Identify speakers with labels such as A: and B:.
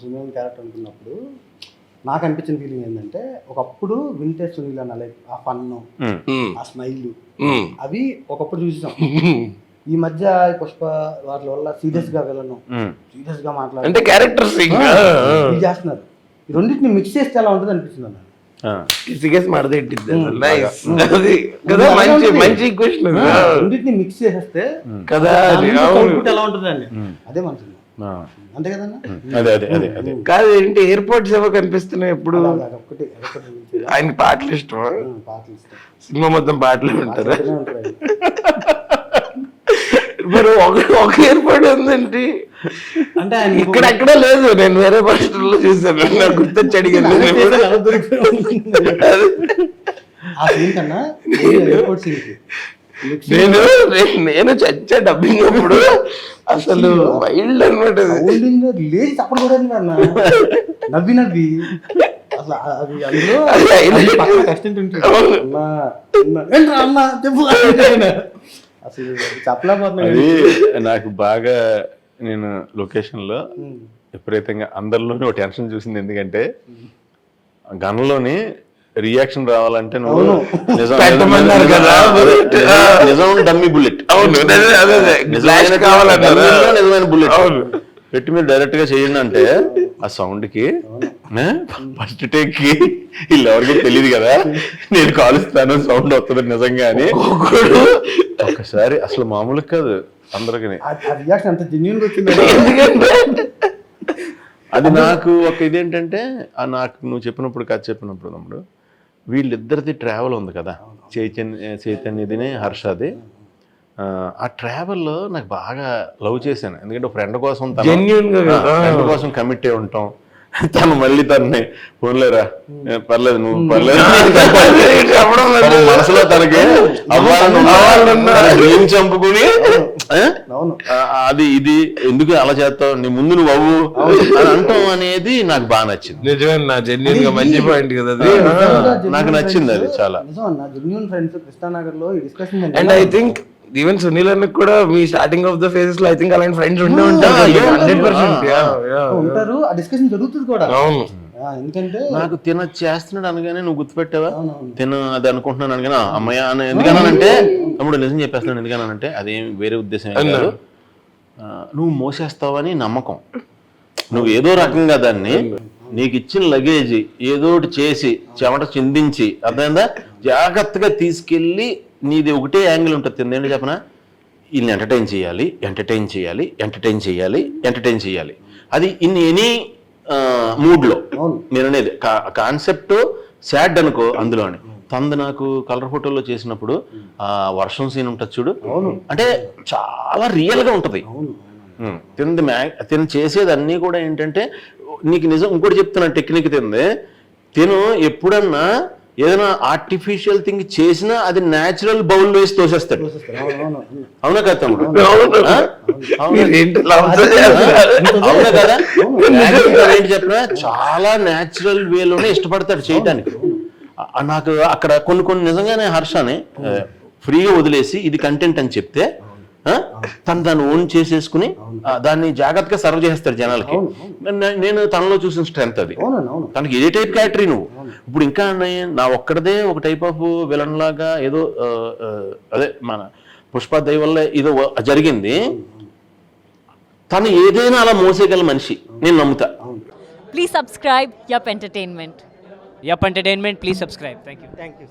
A: Sunil character అనుకున్నప్పుడు నాకు అనిపించిన ఫీలింగ్ ఏంటంటే ఒకప్పుడు వింటేజ్ సునీల్ అన్న లైక్ ఆ ఫన్
B: ఉమ్,
A: ఆ స్మైల్. అవి ఒకప్పుడు చూసాం ఈ మధ్య పుష్ప వాటి వల్ల సీరియస్గా వెళ్ళను. సీరియస్గా
B: అంటే
A: మాట్లాడి
B: క్యారెక్టర్స్
A: చేస్తున్నారు. ఈ రెండింటిని మిక్స్ చేస్తే ఎలా ఉంటుంది అనిపిస్తుంది అన్న? రెండింటిని మిక్స్ చేసేస్తే
B: కదా
A: ఎలా ఉంటుందండి? అదే
C: ఆ.
A: అంతే కదన్నా?
C: అదే అదే అదే అదే.
B: కాదు ఏంటి ఎయిర్పోర్ట్స్ ఏవో కనిపిస్తున్నాయి ఎప్పుడు. ఆయన పాటలు ఇష్టం సినిమా మొత్తం పాటలు ఉంటారా. మరి ఒక ఒక ఎయిర్పోర్ట్ ఉందండి
A: అంటే ఆయన
B: ఇక్కడ ఎక్కడ లేదు. నేను వేరే భాషల్లో చూసాను నాకు గుర్తొచ్చి అడిగాను.
A: ఎయిర్పోర్ట్
B: నేను- నేను చచ్చా డబ్బింగ్ అప్పుడు. అసలు వైల్డ్ అనమాట.
A: లేచి చప్పుడు కూడా అన్న. నవ్వి నవ్వి. అసలు అది అందులో కష్టం. అన్నా, చెప్పు. చెప్పలేకపోతున్నా
C: నాకు బాగా నేను లొకేషన్లో
A: ఉమ్.
C: విపరీతంగా అందరిలోనే ఒక టెన్షన్ చూసింది. ఎందుకంటే గన్లోని రియాక్షన్ రావాలంటే నువ్వు. నిజం
B: కదా.
C: డమ్మీ బుల్లెట్
B: అవును.
C: నిజమైన బుల్లెట్. పెట్టి మీరు డైరెక్ట్గా చేయండి అంటే ఆ సౌండ్కి ఫస్ట్ టేక్కి వీళ్ళు ఎవరికి తెలియదు కదా. నేను కాలుస్తాను సౌండ్ వస్తుంది నిజంగా అని. ఒకసారి అసలు మామూలు కాదు అందరికి అది. నాకు ఒక ఇదేంటంటే ఆ నాకు నువ్వు చెప్పినప్పుడు కథ చెప్పినప్పుడు తమ్ముడు వీళ్ళిద్దరిది ట్రావెల్ ఉంది కదా. చైతన్య చైతన్యదిని హర్షది. ఆ, ట్రావెల్లో నాకు బాగా లవ్ చేశాను. ఎందుకంటే ఫ్రెండ్ కోసం. ఫ్రెండ్ కోసం కమిట్ అయి ఉంటాం. తను మళ్ళీ తనని పోన్లేరా? పర్లేదు నువ్వు పర్లేదు. మనసులో తనకి చంపుకుని ఏ? ఆ, అది ఇది ఎందుకు అలా చేస్తావు? నీ ముందు నువ్వు అవ్వు అని అంటాం అనేది నాకు బాగా నచ్చింది.
B: నిజమే నా జెన్యున్గా మంచి పాయింట్ కదా అది.
C: నాకు నచ్చింది అది చాలా.
A: నిజం అన్న జెన్యున్ ఫ్రెండ్స్ కృష్ణానగర్లో ఈ discussion
B: and I think even Sunil అన్నకు కూడా మీ స్టార్టింగ్ ఆఫ్ ద ఫేజెస్లో ఐ థింక్ అలాంటి ఫ్రెండ్స్ ఉండే ఉంటారు
A: ఉంటారు ఆ డిస్కషన్ జరుగుతుంది కూడా.
B: అవును.
A: ఎందుకంటే
C: నాకు తిన చేస్తున్నాడు అనగానే నువ్వు గుర్తుపెట్టావా. తిన అది అనుకుంటున్నాను అనగానే "ఆ, అమ్మయ్య అని ఎందుకన్నానంటే తమ్ముడు నిజం చెప్పేస్తున్నాను ఎందుకన్నానంటే అదేం వేరే ఉద్దేశం కాదు. నువ్వు మోసేస్తావని నమ్మకం. నువ్వు ఏదో రకంగా దాన్ని నీకు ఇచ్చిన లగేజ్ ఏదో ఒకటి చేసి చెమట చిందించి అర్థమైందా? జాగ్రత్తగా తీసుకెళ్ళి నీది ఒకటే యాంగిల్ ఉంటుంది ఏంటంటే చెప్పనా? వీళ్ళని ఎంటర్టైన్ చేయాలి ఎంటర్టైన్ చేయాలి ఎంటర్టైన్ చేయాలి ఎంటర్టైన్ చేయాలి. అది ఇన్ ఎనీ మూడ్లో. నేను అనేది కాన్సెప్ట్ సాడ్ అనుకో అందులోని. తంది నాకు కలర్ ఫోటోలో చేసినప్పుడు ఆ వర్షం సీన్ ఉంటుంది చూడు. అంటే చాలా రియల్గా ఉంటది. తినది మ్యా తిన చేసేది అన్నీ కూడా ఏంటంటే నీకు నిజం ఇంకోటి చెప్తున్నాను టెక్నిక్ తింది. తిను ఎప్పుడన్నా ఏదైనా ఆర్టిఫిషియల్ థింగ్ చేసినా అది న్యాచురల్ బౌల్ వేసి తోసేస్తాడు.
A: అవును
C: కదా తమ్ముడు?
B: అవును.
C: కదా ఏంటి చెప్పినా. చాలా న్యాచురల్ వేలోనే ఇష్టపడతాడు చేయటానికి. ఆ, నాకు అక్కడ కొన్ని కొన్ని నిజంగానే హర్షని ఫ్రీగా వదిలేసి ఇది కంటెంట్ అని చెప్తే తను దాన్ని ఓన్ చేసేసుకుని దాన్ని జాగ్రత్తగా సర్వ్ చేస్తాడు జనాలకి. నేను తనలో చూసిన స్ట్రెంత్ అది. తనకి ఏ టైప్ క్యారెక్టరీ నువ్వు. ఇప్పుడు ఇంకా నే- ఒక్కడదే ఒక టైప్ ఆఫ్ విలన్ లాగా ఏదో అదే మన పుష్ప దయ వల్ల ఏదో జరిగింది. తను ఏదైనా అలా మోసేయగల మనిషి. నేను నమ్ముతా.
D: Please subscribe Yup Entertainment.
E: Yup Entertainment, please subscribe. Thank you.
A: Thank you